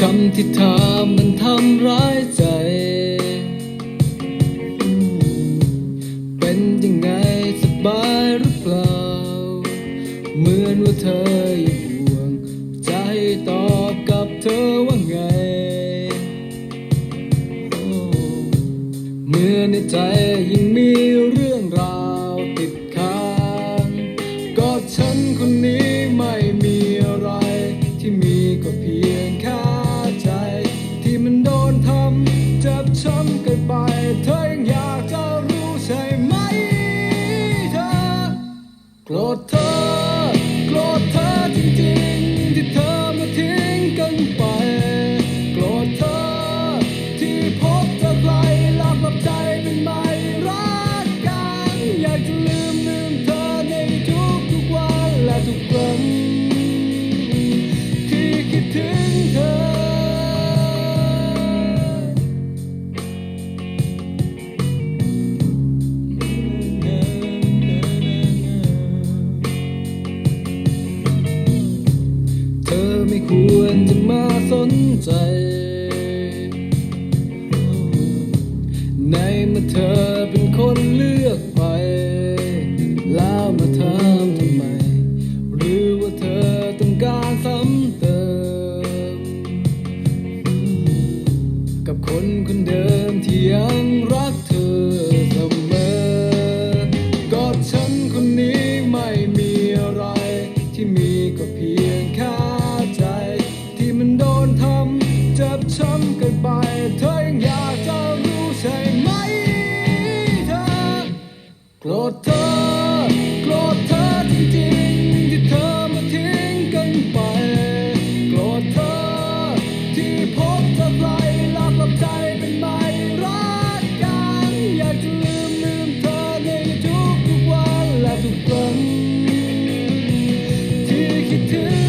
คำที่ถามมันทำร้ายใจ เป็นยังไงสบายหรือเปล่า เหมือนว่าเธอยังห่วง ใจตอบกับเธอว่าไง เมื่อในใจยังมีเรื่องราว Clotho ควรจะมาสนใจ ในเมื่อเธอเป็นคนเลือกไป แล้วมาถามทำไม หรือว่าเธอต้องการซ้ำเติม กับคนคนเดิมที่ยังรัก do.